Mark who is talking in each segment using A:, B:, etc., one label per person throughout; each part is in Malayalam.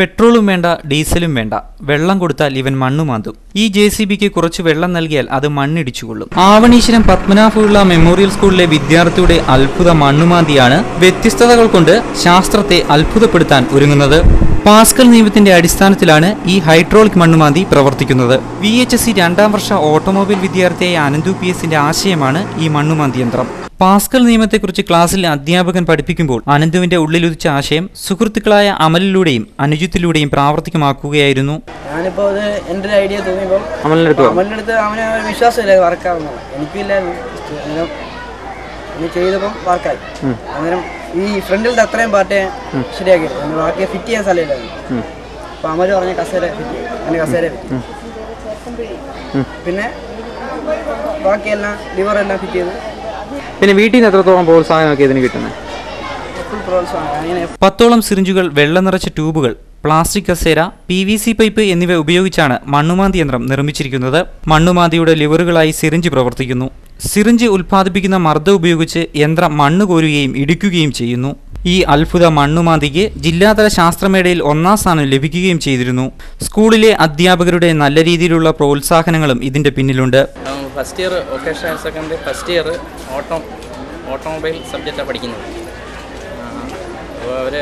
A: പെട്രോളും വേണ്ട ഡീസലും വേണ്ട. വെള്ളം കൊടുത്താൽ ഇവൻ മണ്ണു മാന്തും. ഈ ജെ സി ബിക്ക് കുറച്ച് വെള്ളം നൽകിയാൽ അത് മണ്ണിടിച്ചുകൊള്ളും. ആവണീശ്വരം പത്മനാഭുള്ള മെമ്മോറിയൽ സ്കൂളിലെ വിദ്യാർത്ഥിയുടെ അത്ഭുത മണ്ണുമാന്തിയാണ് വ്യത്യസ്തതകൾ കൊണ്ട് ശാസ്ത്രത്തെ അത്ഭുതപ്പെടുത്താൻ ഒരുങ്ങുന്നത്. പാസ്കൽ നിയമത്തിന്റെ അടിസ്ഥാനത്തിലാണ് ഈ ഹൈഡ്രോളിക് മണ്ണുമാന്തി പ്രവർത്തിക്കുന്നത്. വി എച്ച് എസ് സി രണ്ടാം വർഷ ഓട്ടോമൊബൈൽ വിദ്യാർത്ഥിയായ അനന്തു പി എസിന്റെ ആശയമാണ് ഈ മണ്ണുമാന്തി യന്ത്രം. പാസ്കൽ നിയമത്തെക്കുറിച്ച് ക്ലാസ്സിൽ അധ്യാപകൻ പഠിപ്പിക്കുമ്പോൾ അനന്തുവിന്റെ ഉള്ളിലുദിച്ച ആശയം സുഹൃത്തുക്കളായ അമലിലൂടെയും അനുജിത്തിലൂടെയും പ്രാവർത്തികമാക്കുകയായിരുന്നു.
B: ഞാനിപ്പോ അത് എന്റെ ഒരു ഐഡിയ തോന്നിയപ്പോൾ
A: അമലിനടുത്ത്
B: അമലിന്റെ അടുത്ത് അവന് വിശ്വാസമില്ല വർക്കാവുന്നത് എനിക്കില്ല അന്നേരം ഇനി ചെയ്തപ്പം വർക്കായി അന്നേരം ഈ ഫ്രണ്ടിലത്തെ അത്രയും പാർട്ട് ശരിയാക്കി. ബാക്കി ഫിറ്റ് ചെയ്യാൻ സ്ഥലമില്ലായിരുന്നു അപ്പൊ അമര് പറഞ്ഞ കസേര ഫിറ്റ് ചെയ്യും. അങ്ങനെ കസേര പിന്നെ ബാക്കിയെല്ലാം ലിവർ എല്ലാം ഫിറ്റ് ചെയ്തു.
A: പിന്നെ വീട്ടിൽ നിന്ന് എത്രത്തോളം പ്രോത്സാഹനമൊക്കെ ഇതിന് കിട്ടുന്നത് പത്തോളം സിറിഞ്ചുകൾ വെള്ളം നിറച്ച ട്യൂബുകൾ പ്ലാസ്റ്റിക് കസേര പി വി സി പൈപ്പ് എന്നിവ ഉപയോഗിച്ചാണ് മണ്ണുമാന്തി യന്ത്രം നിർമ്മിച്ചിരിക്കുന്നത്. മണ്ണുമാന്തിയുടെ ലിവറുകളായി സിറിഞ്ച് പ്രവർത്തിക്കുന്നു. സിറിഞ്ച് ഉൽപ്പാദിപ്പിക്കുന്ന മർദ്ദം ഉപയോഗിച്ച് യന്ത്രം മണ്ണ് കോരുകയും ഇടിക്കുകയും ചെയ്യുന്നു. ഈ അത്ഭുത മണ്ണുമാന്തിക്ക് ജില്ലാതല ശാസ്ത്രമേളയിൽ ഒന്നാം സ്ഥാനം ലഭിക്കുകയും ചെയ്തിരുന്നു. സ്കൂളിലെ അധ്യാപകരുടെ നല്ല രീതിയിലുള്ള പ്രോത്സാഹനങ്ങളും ഇതിന്റെ പിന്നിലുണ്ട്.
C: First year second first year auto automobile സബ്ജക്റ്റാണ് പഠിക്കുന്നത്. അപ്പോൾ അവർ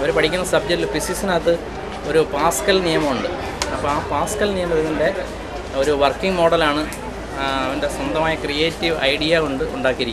C: അവർ പഠിക്കുന്ന സബ്ജക്റ്റിൽ ഫിസിക്സിനകത്ത് ഒരു പാസ്കൽ നിയമമുണ്ട്. അപ്പോൾ ആ പാസ്കൽ നിയമം ഇതിന്റെ ഒരു വർക്കിംഗ് മോഡലാണ് അവന്റെ സ്വന്തമായ ക്രിയേറ്റീവ് ഐഡിയ കൊണ്ട് ഉണ്ടാക്കിയിരിക്കുന്നത്.